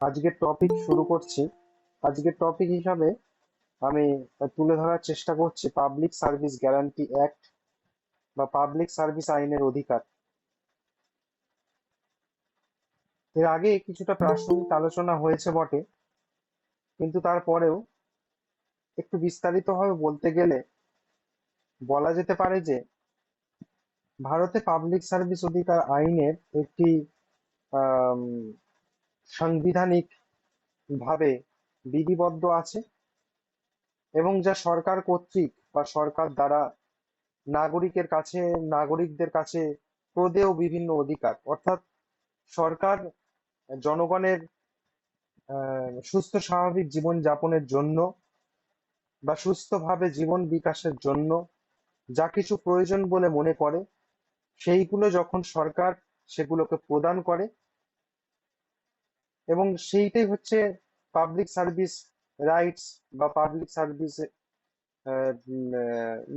আজকের টপিক শুরু করছি। আজকের টপিক হিসাবে আমি তুলে ধরার চেষ্টা করছি পাবলিক সার্ভিস গ্যারান্টি অ্যাক্ট বা পাবলিক সার্ভিস আইনের অধিকার। এর আগে কিছুটা প্রাসঙ্গিক আলোচনা হয়েছে বটে, কিন্তু তারপরেও একটু বিস্তারিতভাবে বলতে গেলে বলা যেতে পারে যে ভারতে পাবলিক সার্ভিস অধিকার আইনের একটি সাংবিধানিক ভাবে বিধিবদ্ধ আছে এবং যা সরকার কর্তৃক বা সরকার দ্বারা নাগরিকের কাছে, নাগরিকদের কাছে প্রদেয় বিভিন্ন অধিকার। অর্থাৎ সরকার জনগণের সুস্থ স্বাভাবিক জীবন যাপনের জন্য বা সুস্থভাবে জীবন বিকাশের জন্য যা কিছু প্রয়োজন বলে মনে করে, সেইগুলো যখন সরকার সেগুলোকে প্রদান করে এবং সেইটাই হচ্ছে পাবলিক সার্ভিস রাইটস বা পাবলিক সার্ভিস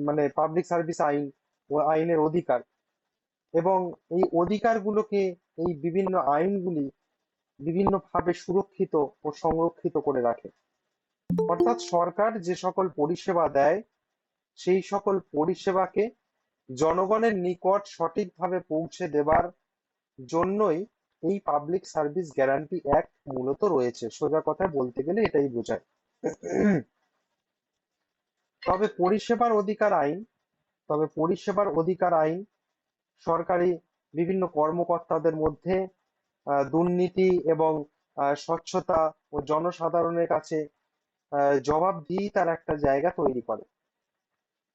মানে পাবলিক সার্ভিস আইন, ও আইনের অধিকার। এবং এই অধিকারগুলোকে এই বিভিন্ন আইনগুলি বিভিন্নভাবে সুরক্ষিত ও সংরক্ষিত করে রাখে। অর্থাৎ সরকার যে সকল পরিষেবা দেয়, সেই সকল পরিষেবাকে জনগণের নিকট সঠিকভাবে পৌঁছে দেবার জন্যই এই পাবলিক সার্ভিস গ্যারান্টি অ্যাক্ট মূলত রয়েছে। সোজা কথায় বলতে গেলে এটাই বোঝায়। তবে পরিষেবার অধিকার আইন তবে পরিষেবার অধিকার আইন সরকারি বিভিন্ন কর্মকর্তাদের মধ্যে দুর্নীতি এবং স্বচ্ছতা ও জনসাধারণের কাছে আহ, জবাবদিহিতার একটা জায়গা তৈরি করে।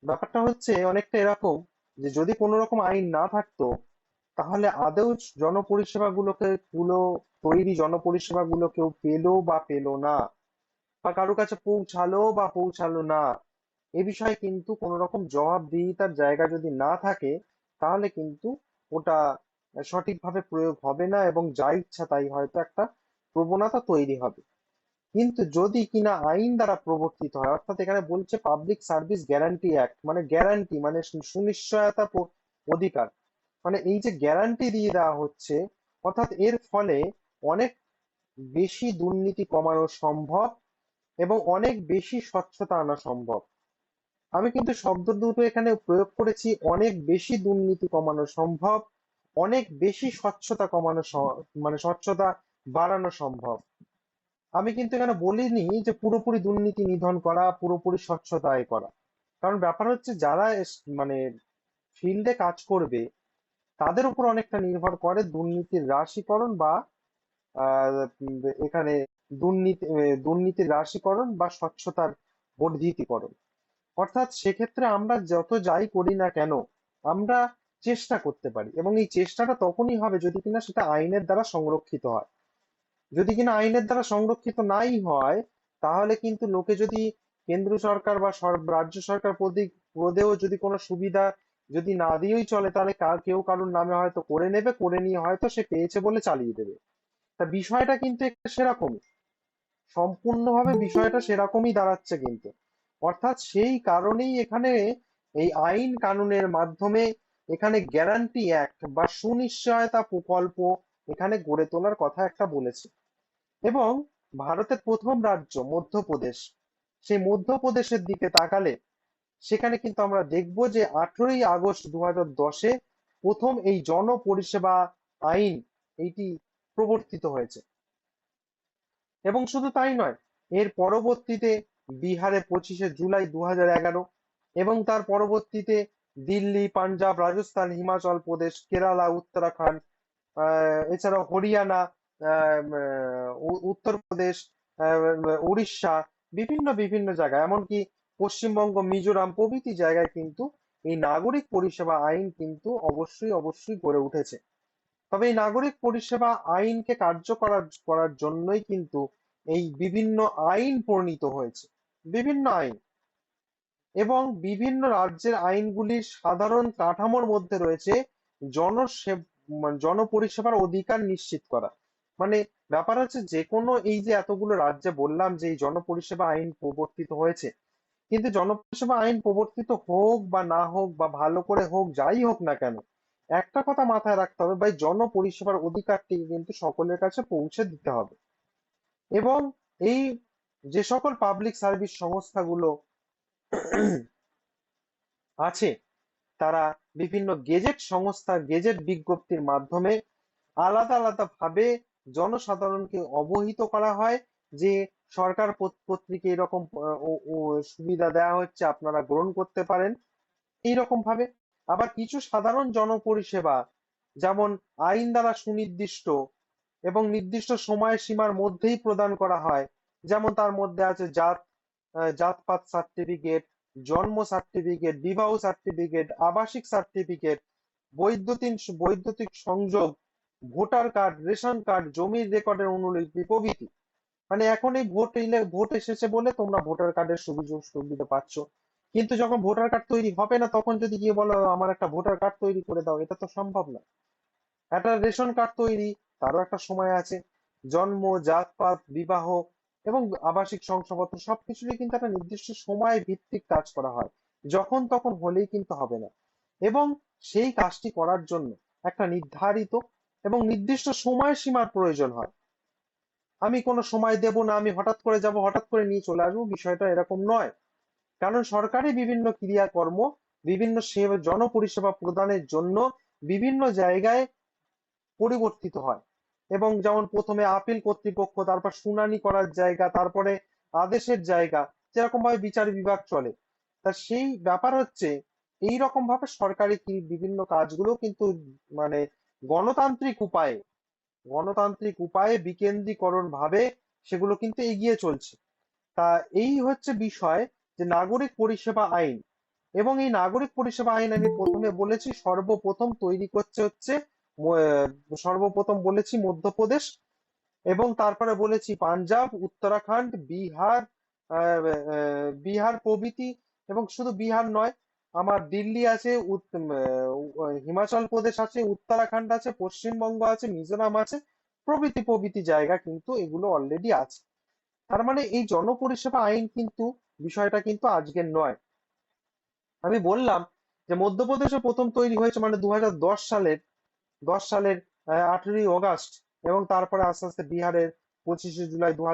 ব্যাপারটা হচ্ছে অনেকটা এরকম যে যদি কোনো রকম আইন না থাকতো তাহলে আদৌ জনপরিষেবাগুলোকে গুলো তৈরি জনপরিষেবাগুলো কেউ পেল বা পেল না? বা কারও কাছে পৌঁছালো বা পৌঁছালো না? এ বিষয়ে কিন্তু কোনো রকম জবাবদিহিতার জায়গা যদি না থাকে, তাহলে কিন্তু ওটা সঠিকভাবে প্রয়োগ হবে না এবং যা ইচ্ছা তাই হয়তো একটা প্রবণতা তৈরি হবে। কিন্তু যদি কিনা আইন দ্বারা প্রবর্তিত হয়, অর্থাৎ এখানে বলছে পাবলিক সার্ভিস গ্যারান্টি অ্যাক্ট মানে গ্যারান্টি মানে সুনিশ্চয়তা অধিকার। মানে এই যে গ্যারান্টি দিয়ে দেওয়া হচ্ছে, অর্থাৎ এর ফলে অনেক বেশি দুর্নীতি কমানো সম্ভব এবং অনেক বেশি স্বচ্ছতা আনা সম্ভব। আমি কিন্তু শব্দ দুটো এখানে প্রয়োগ করেছি, অনেক বেশি দুর্নীতি কমানো সম্ভব, অনেক বেশি স্বচ্ছতা কমানো মানে স্বচ্ছতা বাড়ানো সম্ভব। আমি কিন্তু এখানে বলিনি যে পুরোপুরি দুর্নীতি নিধন করা, পুরোপুরি স্বচ্ছতা করা। কারণ ব্যাপার হচ্ছে যারা মানে ফিল্ডে কাজ করবে তাদের উপর অনেকটা নির্ভর করে দুর্নীতির রাশিকরণ বা এখানে দুর্নীতি দুর্নীতির রাশিকরণ বা স্বচ্ছতার বর্ধিতকরণ। অর্থাৎ সেক্ষেত্রে আমরা যত যাই করি না কেন, আমরা চেষ্টা করতে পারি এবং এই চেষ্টাটা তখনই হবে যদি কিনা সেটা আইনের দ্বারা সংরক্ষিত হয়। যদি কিনা আইনের দ্বারা সংরক্ষিত নাই হয়, তাহলে কিন্তু লোকে যদি কেন্দ্র সরকার বা রাজ্য সরকার প্রদেও যদি কোনো সুবিধা যদি না দিয়েই চলে, তাহলে কেউ কারোর নামে হয়তো করে নেবে, করে নিয়ে হয়তো সে পেয়েছে বলে চালিয়ে দেবে। তা বিষয়টা কিন্তু একটা সেরকমই সম্পূর্ণভাবে বিষয়টা সেরকমই দাঁড়াচ্ছে কিন্তু। অর্থাৎ সেই কারণেই এখানে এই আইন কানুনের মাধ্যমে এখানে গ্যারান্টি অ্যাক্ট বা সুনিশ্চয়তা প্রকল্প এখানে গড়ে তোলার কথা একটা বলেছে। এবং ভারতের প্রথম রাজ্য মধ্যপ্রদেশ। সেই মধ্যপ্রদেশের দিকে তাকালে সেখানে কিন্তু আমরা দেখব যে আঠেরোই আগস্ট দু হাজার দশে প্রথম এই জনপরিষেবা আইন এইটি প্রবর্তিত হয়েছে। এবং শুধু তাই নয়, এর পরবর্তীতে বিহারে পঁচিশে জুলাই দু হাজার এগারো এবং তার পরবর্তীতে দিল্লি, পাঞ্জাব, রাজস্থান, হিমাচল প্রদেশ, কেরালা, উত্তরাখণ্ড এছাড়াও হরিয়ানা উত্তরপ্রদেশ উড়িষ্যা, বিভিন্ন বিভিন্ন জায়গায়। এমনকি পশ্চিমবঙ্গ, মিজোরাম প্রভৃতি জায়গায় কিন্তু এই নাগরিক পরিষেবা আইন কিন্তু অবশ্যই অবশ্যই গড়ে উঠেছে। তবে এই নাগরিক পরিষেবা আইনকে কার্যকর করার জন্যই কিন্তু এই বিভিন্ন আইন প্রণীত হয়েছে। বিভিন্ন আইন। এবং বিভিন্ন রাজ্যের আইনগুলির সাধারণ কাঠামোর মধ্যে রয়েছে জনসেব মানে জনপরিষেবার অধিকার নিশ্চিত করা। মানে ব্যাপার হচ্ছে যে কোনো এই যে এতগুলো রাজ্যে বললাম যে এই জনপরিষেবা আইন প্রবর্তিত হয়েছে কিন্তু জনপরিষেবা আইন প্রবর্তিত হোক বা না হোক বা ভালো করে হোক, যাই হোক না কেন, একটা কথা মাথায় রাখতে হবে, ভাই, জনপরিষেবার অধিকারটি কিন্তু সকলের কাছে পৌঁছে দিতে হবে। এবং এই যে সকল পাবলিক সার্ভিস সংস্থাগুলো আছে, তারা বিভিন্ন গেজেট সংস্থা গেজেট বিজ্ঞপ্তির মাধ্যমে আলাদা আলাদা ভাবে জনসাধারণকে অবহিত করা হয় যে সরকার কর্তৃক এরকম সুবিধা দেওয়া হচ্ছে, আপনারা গ্রহণ করতে পারেন। এইরকম ভাবে। আবার কিছু সাধারণ জনপরিষেবা, যেমন আইন দ্বারা সুনির্দিষ্ট এবং নির্দিষ্ট সময়সীমার মধ্যেই প্রদান করা হয়। যেমন তার মধ্যে আছে জাত জাতপাত সার্টিফিকেট জন্ম সার্টিফিকেট বিবাহ সার্টিফিকেট আবাসিক সার্টিফিকেট বৈদ্যুতিন, বৈদ্যুতিক সংযোগ, ভোটার কার্ড, রেশন কার্ড, জমির রেকর্ডের অনুলিপি প্রভৃতি। মানে এখন এই ভোট এলে, ভোট এসেছে বলে তোমরা ভোটার কার্ডের সুযোগ সুবিধা পাচ্ছ কিন্তু যখন ভোটার কার্ড তৈরি হবে না, তখন যদি গিয়ে বলো, আমার একটা ভোটার কার্ড তৈরি করে দাও, এটা তো সম্ভব না। একটা রেশন কার্ড তৈরি, তারও একটা সময় আছে। জন্ম, জাতপাত, বিবাহ এবং আবাসিক শংসাপত্র সবকিছুরই কিন্তু একটা নির্দিষ্ট সময় ভিত্তিক কাজ করা হয়। যখন তখন হলেই কিন্তু হবে না। এবং সেই কাজটি করার জন্য একটা নির্ধারিত এবং নির্দিষ্ট সময়সীমার প্রয়োজন হয়। আমি কোনো সময় দেব না, আমি হঠাৎ করে যাব, হঠাৎ করে নিয়ে চলে আসব, বিষয়টা এরকম নয়। কারণ সরকারি বিভিন্ন ক্রিয়াকর্ম, বিভিন্ন সেবা জনপরিষেবা প্রদানের জন্য বিভিন্ন জায়গায় পরিবর্তিত হয়। এবং যেমন প্রথমে আপিল কর্তৃপক্ষ, তারপর শুনানি করার জায়গা, তারপরে আদেশের জায়গা যেরকম ভাবে বিচার বিভাগ চলে। তা সেই ব্যাপার হচ্ছে এই রকম ভাবে সরকারি বিভিন্ন কাজগুলো কিন্তু মানে গণতান্ত্রিক উপায়ে গণতান্ত্রিক উপায়ে বিকেন্দ্রীকরণ ভাবে সেগুলো কিন্তু এগিয়ে চলছে। তা এই হচ্ছে বিষয় যে নাগরিক পরিষেবা আইন। এবং এই নাগরিক পরিষেবা আইন আমি প্রথমে বলেছি, সর্বপ্রথম তৈরি করছে হচ্ছে সর্বপ্রথম বলেছি মধ্যপ্রদেশ এবং তারপরে বলেছি পাঞ্জাব, উত্তরাখণ্ড, বিহার বিহার প্রভৃতি এবং শুধু বিহার নয় আমার দিল্লি আছে হিমাচল প্রদেশ আছে, উত্তরাখণ্ড আছে, পশ্চিমবঙ্গ আছে, মিজোরাম আছে। প্রভৃতি প্রভৃতি জায়গা কিন্তু এগুলো অলরেডি আছে। তার মানে এই জনপরিষেবা আইন কিন্তু বিষয়টা কিন্তু আজকের নয়। আমি বললাম যে মধ্যপ্রদেশে প্রথম তৈরি হয়েছে মানে দু হাজার দশ সালের দশ সালের আঠেরোই অগাস্ট এবং তারপরে আস্তে আস্তে বিহারের পঁচিশে জুলাই দু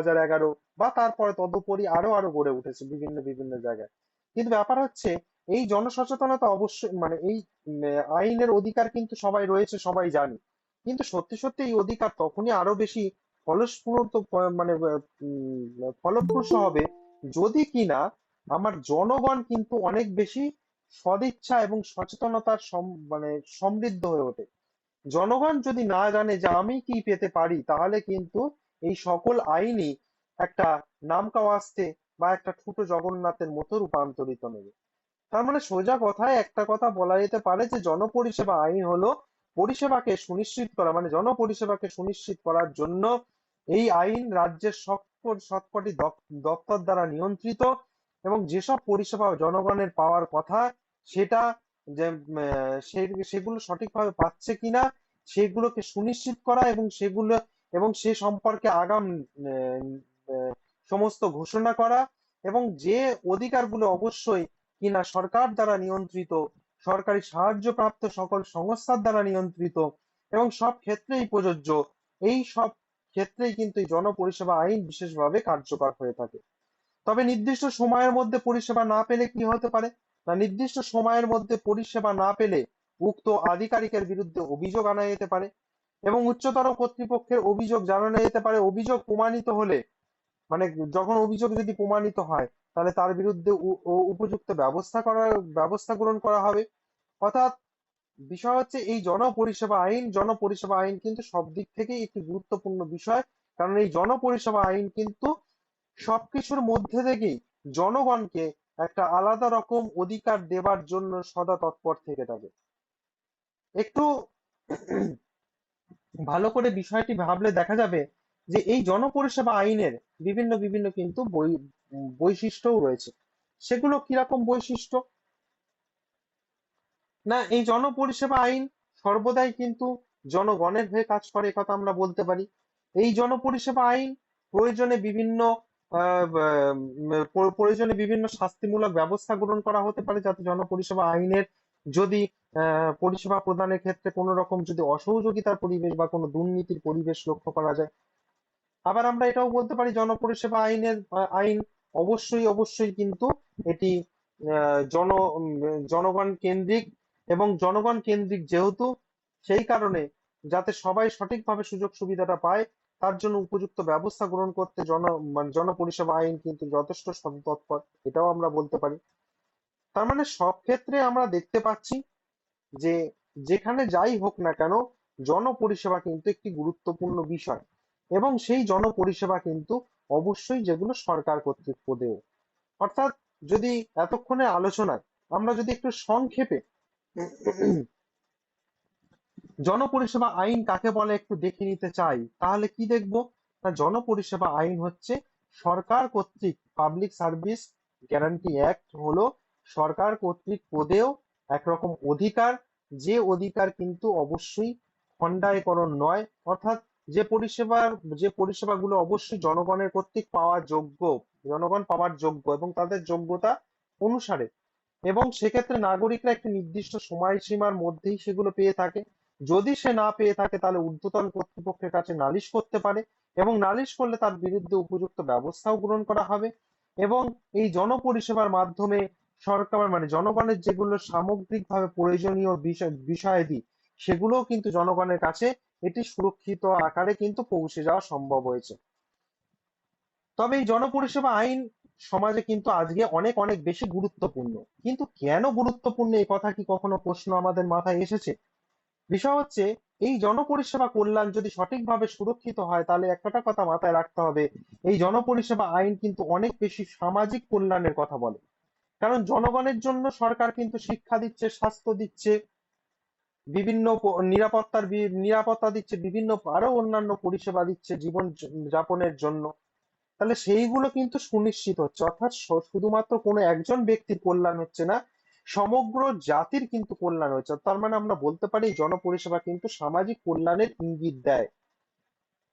বা তারপরে তদুপরি আরও আরও গড়ে উঠেছে বিভিন্ন বিভিন্ন জায়গায়। কিন্তু ব্যাপার হচ্ছে এই জনসচেতনতা অবশ্যই মানে এই আইনের অধিকার কিন্তু সবাই রয়েছে, সবাই জানে। কিন্তু সত্যি সত্যি এই অধিকার তখনই আরও বেশি ফলস্ফূর্ত মানে ফলপ্রসূ হবে যদি কিনা আমার জনগণ কিন্তু অনেক বেশি সদিচ্ছা এবং সচেতনতার মানে সমৃদ্ধ হয়ে ওঠে। জনগণ যদি না জানে যে আমি কি পেতে পারি, তাহলে কিন্তু এই সকল আইনই একটা নামকাওয়াস্তে বা একটা ছোট জগন্নাথের মতো রূপান্তরিত নেবে। তার মানে সোজা কথায় একটা কথা বলা যেতে পারে যে জনপরিষেবা আইন হলো পরিষেবাকে সুনিশ্চিত করা মানে জনপরিষেবাকে সুনিশ্চিত করার জন্য এই আইন রাজ্যের সব, সবকটি দপ- দপ্তর দ্বারা নিয়ন্ত্রিত এবং যেসব পরিষেবা জনগণের পাওয়ার কথা সেটা যে সেগুলো সঠিকভাবে পাচ্ছে কিনা সেগুলোকে সুনিশ্চিত করা এবং সেগুলো, এবং সে সম্পর্কে আগাম সমস্ত ঘোষণা করা এবং যে অধিকারগুলো অবশ্যই কিনা সরকার দ্বারা নিয়ন্ত্রিত, সরকারি সাহায্যপ্রাপ্ত সকল সংস্থার দ্বারা নিয়ন্ত্রিত এবং সব ক্ষেত্রেই প্রযোজ্য। এই সব ক্ষেত্রেই কিন্তু জনপরিষেবা আইন বিশেষভাবে কার্যকর হয়ে থাকে। তবে নির্দিষ্ট সময়ের মধ্যে পরিষেবা না পেলে কি হতে পারে? না, নির্দিষ্ট সময়ের মধ্যে পরিষেবা না পেলে উক্ত আধিকারিকের বিরুদ্ধে অভিযোগ আনা যেতে পারে এবং উচ্চতর কর্তৃপক্ষের অভিযোগ জানানো যেতে পারে। অভিযোগ প্রমাণিত হলে মানে যখন অভিযোগ যদি প্রমাণিত হয় তাহলে তার বিরুদ্ধে উপযুক্ত ব্যবস্থা করার ব্যবস্থা গ্রহণ করা হবে। অর্থাৎ বিষয় হচ্ছে এই জনপরিষেবা আইন জনপরিষেবা আইন কিন্তু সব দিক থেকেই একটি গুরুত্বপূর্ণ বিষয়। কারণ এই জনপরিষেবা আইন কিন্তু সবকিছুর মধ্যে থেকেই জনগণকে একটা আলাদা রকম অধিকার দেবার জন্য সদা তৎপর থেকে থাকে। একটু ভালো করে বিষয়টি ভাবলে দেখা যাবে যে এই জনপরিষেবা আইনের বিভিন্ন বিভিন্ন কিন্তু বৈশিষ্ট্যও রয়েছে। সেগুলো কীরকম বৈশিষ্ট্য? না, এই জনপরিষেবা আইন সর্বদাই কিন্তু জনগণের হয়ে কাজ করে কথা আমরা বলতে পারি। এই জনপরিষেবা আইন প্রয়োজনে বিভিন্ন প্রয়োজনে বিভিন্ন শাস্তিমূলক ব্যবস্থা গ্রহণ করা হতে পারে, যাতে জনপরিষেবা আইনের যদি পরিষেবা প্রদানের ক্ষেত্রে কোনো রকম যদি অসহযোগিতার পরিবেশ বা কোনো দুর্নীতির পরিবেশ লক্ষ্য করা যায় আবার আমরা এটাও বলতে পারি, জনপরিষেবা আইনের, আইন অবশ্যই অবশ্যই কিন্তু এটি জন জনগণ কেন্দ্রিক এবং জনগণ কেন্দ্রিক যেহেতু, সেই কারণে যাতে সবাই সঠিকভাবে সুযোগ সুবিধাটা পায়, তার জন্য উপযুক্ত ব্যবস্থা গ্রহণ করতে জন মানে জনপরিষেবা আইন কিন্তু যথেষ্ট সদতৎপর এটাও আমরা বলতে পারি। তার মানে সব ক্ষেত্রে আমরা দেখতে পাচ্ছি যে যেখানে যাই হোক না কেন, জনপরিষেবা কিন্তু একটি গুরুত্বপূর্ণ বিষয়। এবং সেই জনপরিষেবা কিন্তু অবশ্যই যেগুলো সরকার কর্তৃক প্রদেয় অর্থাৎ যদি এতক্ষণে আলোচনায় আমরা যদি একটু সংক্ষেপে জনপরিষেবা আইন কাকে বলে একটু দেখে নিতে চাই, তাহলে কি দেখব? না, জনপরিষেবা আইন হচ্ছে সরকার কর্তৃক পাবলিক সার্ভিস গ্যারান্টি অ্যাক্ট হলো সরকার কর্তৃক প্রদেয় একরকম অধিকার, যে অধিকার কিন্তু অবশ্যই খণ্ডায়করণ নয়, অর্থাৎ যে পরিষেবার যে পরিষেবাগুলো অবশ্যই জনগণের কর্তৃক পাওয়া যোগ্য, জনগণ পাওয়ার যোগ্য এবং তাদের যোগ্যতা অনুসারে। এবং সেক্ষেত্রে নাগরিকরা একটি নির্দিষ্ট সময়সীমার মধ্যেই সেগুলো পেয়ে থাকে। যদি সে না পেয়ে থাকে, তাহলে ঊর্ধ্বতন কর্তৃপক্ষের কাছে নালিশ করতে পারে এবং নালিশ করলে তার বিরুদ্ধে উপযুক্ত ব্যবস্থাও গ্রহণ করা হবে এবং এই জনপরিষেবার মাধ্যমে সরকার মানে জনগণের যেগুলো সামগ্রিকভাবে প্রয়োজনীয় বিষয়, বিষয়াদি সেগুলোও কিন্তু জনগণের কাছে এটি সুরক্ষিত আকারে কিন্তু পৌঁছে যাওয়া সম্ভব হয়েছে। তবে এই জনপরিষেবা আইন সমাজে কিন্তু আজকে অনেক অনেক বেশি গুরুত্বপূর্ণ। কিন্তু কেন গুরুত্বপূর্ণ এই কথা কি কখনো প্রশ্ন আমাদের মাথায় এসেছে? বিষয় হচ্ছে, এই জনপরিষেবা কল্যাণ যদি সঠিকভাবে সুরক্ষিত হয়, তাহলে একটা কথা মাথায় রাখতে হবে, এই জনপরিষেবা আইন কিন্তু অনেক বেশি সামাজিক কল্যাণের কথা বলে। কারণ জনগণের জন্য সরকার কিন্তু শিক্ষা দিচ্ছে, স্বাস্থ্য দিচ্ছে বিভিন্ন নিরাপত্তার নিরাপত্তা দিচ্ছে বিভিন্ন, আরও অন্যান্য পরিষেবা দিচ্ছে জীবন যাপনের জন্য। তাহলে সেইগুলো কিন্তু সুনিশ্চিত হচ্ছে। অর্থাৎ শুধুমাত্র কোনো একজন ব্যক্তির কল্যাণ হচ্ছে না, সমগ্র জাতির কিন্তু কল্যাণ হচ্ছে তার মানে আমরা বলতে পারি, জনপরিষেবা কিন্তু সামাজিক কল্যাণের ইঙ্গিত দেয়।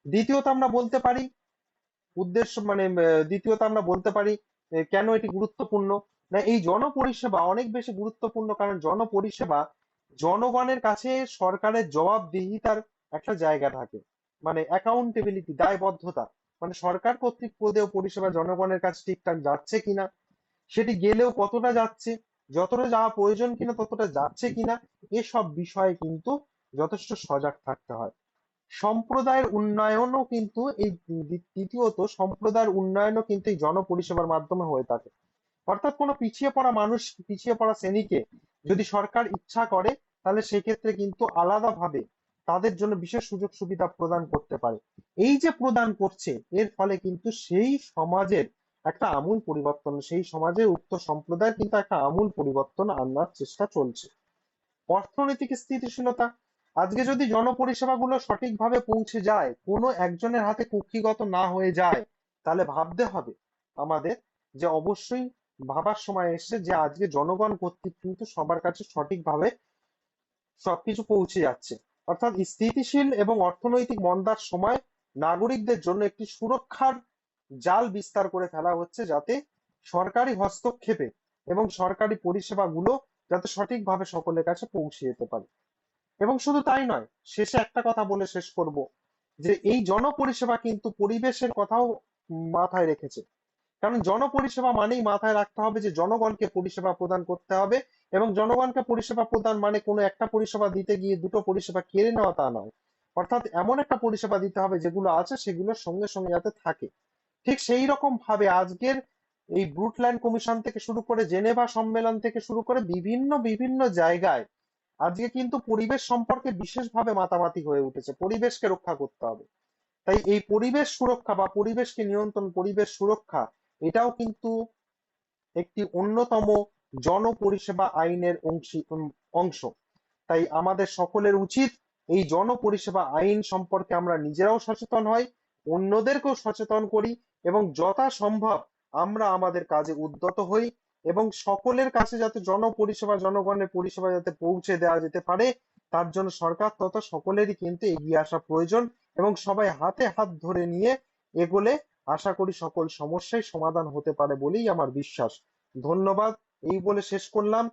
দ্বিতীয়ত আমরা বলতে পারি, উদ্দেশ্য মানে দ্বিতীয়ত আমরা বলতে পারি কেন এটি গুরুত্বপূর্ণ? না, এই জনপরিষেবা অনেক বেশি গুরুত্বপূর্ণ, কারণ জনপরিষেবা জনগণের কাছে সরকারের জবাবদিহিতার একটা জায়গা থাকে মানে অ্যাকাউন্টেবিলিটি দায়বদ্ধতা। মানে সরকার কর্তৃক প্রদেয় পরিষেবা জনগণের কাছে ঠিকঠাক যাচ্ছে কিনা, সেটি গেলেও কতটা যাচ্ছে, যতটা যাওয়া প্রয়োজন কিনা, ততটা যাচ্ছে কিনা, এসব বিষয়ে কিন্তু যথেষ্ট সজাগ থাকতে হয়। সম্প্রদায়ের উন্নয়নও কিন্তু এই দ্বি- তৃতীয়ত সম্প্রদায়ের উন্নয়নও কিন্তু এই জনপরিষেবার মাধ্যমে হয়ে থাকে। অর্থাৎ কোনো পিছিয়ে পড়া মানুষ, পিছিয়ে পড়া শ্রেণীকে যদি সরকার ইচ্ছা করে, তাহলে সেক্ষেত্রে কিন্তু আলাদাভাবে তাদের জন্য বিশেষ সুযোগ সুবিধা প্রদান করতে পারে। এই যে প্রদান করছে, এর ফলে কিন্তু সেই সমাজের একটা আমূল পরিবর্তন, সেই সমাজে উক্ত সম্প্রদায়ের কিন্তু একটা আমূল পরিবর্তন আনার চেষ্টা চলছে। অর্থনৈতিক স্থিতিশীলতা, আজকে যদি জনপরিষেবাগুলো সঠিকভাবে পৌঁছে যায়, কোনো একজনের হাতে কুক্ষিগত না হয়ে যায়, তাহলে ভাবতে হবে আমাদের যে অবশ্যই ভাবার সময় এসেছে যে আজকে জনগণ কর্তৃক কিন্তু সবার কাছে সঠিকভাবে সবকিছু পৌঁছে যাচ্ছে। অর্থাৎ স্থিতিশীল এবং অর্থনৈতিক মন্দার সময় নাগরিকদের জন্য একটি সুরক্ষার জাল বিস্তার করে ফেলা হচ্ছে যাতে সরকারি হস্তক্ষেপে এবং সরকারি পরিষেবাগুলো যাতে সঠিকভাবে সকলের কাছে পৌঁছে যেতে পারে। এবং শুধু তাই নয়, শেষে একটা কথা বলে শেষ করব যে এই জনপরিষেবা কিন্তু পরিবেশের কথাও মাথায় রেখেছে। কারণ জনপরিষেবা মানেই মাথায় রাখতে হবে যে জনগণকে পরিষেবা প্রদান করতে হবে এবং জনগণকে পরিষেবা প্রদান মানে কোনো একটা পরিষেবা দিতে গিয়ে দুটো পরিষেবা কেড়ে নেওয়া তা নয়। অর্থাৎ এমন একটা পরিষেবা দিতে হবে যেগুলো আছে সেগুলোর সঙ্গে সঙ্গে যাতে থাকে। ঠিক সেই রকম ভাবে আজকের এই ব্রুটল্যান্ড কমিশন থেকে শুরু করে জেনেভা সম্মেলন থেকে শুরু করে বিভিন্ন বিভিন্ন জায়গায় আজকে কিন্তু পরিবেশ সম্পর্কে বিশেষভাবে মাতামাতি হয়ে উঠেছে। পরিবেশকে রক্ষা করতে হবে। তাই এই পরিবেশ সুরক্ষা বা পরিবেশকে নিয়ন্ত্রণ, পরিবেশ সুরক্ষা এটাও কিন্তু একটি অন্যতম জনপরিষেবা আইনের অংশী তাই আমাদের সকলের উচিত এই জনপরিষেবা আইন সম্পর্কে আমরা নিজেরাও সচেতন হই, অন্যদেরকেও সচেতন করি এবং যথাসম্ভব আমরা আমাদের কাজে উদ্যত হই এবং সকলের কাছে যাতে জনপরিষেবা, জনগণের পরিষেবা যাতে পৌঁছে দেওয়া যেতে পারে, তার জন্য সরকার তথা সকলেরই কিন্তু এগিয়ে আসা প্রয়োজন এবং সবাই হাতে হাত ধরে নিয়ে এগোলে আশা করি সকল সমস্যাই সমাধান হতে পারে বলেই আমার বিশ্বাস। ধন্যবাদ। এই বলে শেষ করলাম।